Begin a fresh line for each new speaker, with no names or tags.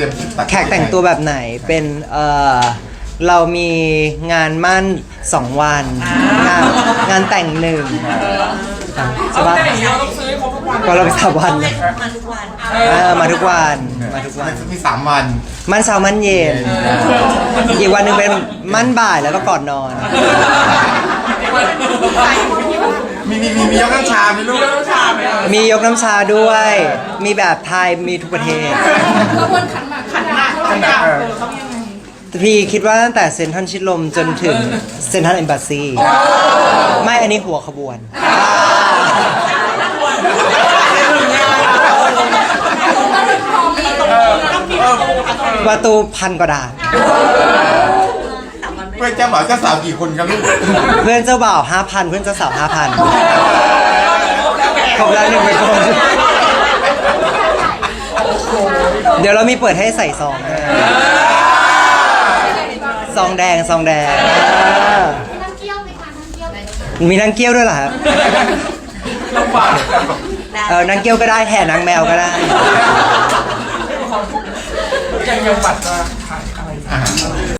รียมตัด
แขกแต่งตัวแบบไหนเป็นเออเรามีงานมั่นสองวัน งานงานแต่งหนึ่งใช่ปะ
แต่อย่างเงี้ยเราต้องซื้อให้ครบทุกวัน
ก็เราไปสามวัน
มาทุกวัน
เออมาทุกวันมาทุกวัน
มีสามวัน
มั่นเช้ามั่นเย็น อีกวันหนึ่งเป็นมั่นบ่ายแล้วก็ก่อนนอน
มีมีมีมียกน้ำชาไหมีลูก
ต้องชาไหมอะ
มียกน้ำชาด้วย มีแบบไทยมีทุกประเทศ พี่คิดว่าตั้งแต่เซ็นทรัลชิดลมจนถึงเซ็นทรัลเอมบ s ซีไม่อันนี้หัวขบวน ประตูพันกว่าด่าน
เพื่อนเจ้าบ่าวเจ้าสาวกี่คนครับลูก
เพื่อนเจ้าบ่าวห้าพันเพื่อนเจ้าสาวห้าพันครบแล้วหนึ่งเป็นคน เดี๋ยวเรามีเปิดให้ใส่ซองด้วยซ องแดงซองแดงอ่า
น้ำเกี้ยวไหมคะน้ำเกี้ยวไหม
มีนางเกี้ยวด้วยเหรอครับ
ลำบาก
เออนางเกี้ยวก็ได้แห่นางแมวก็ได้
ยังยังบัตรมาขายอะไร
อ่า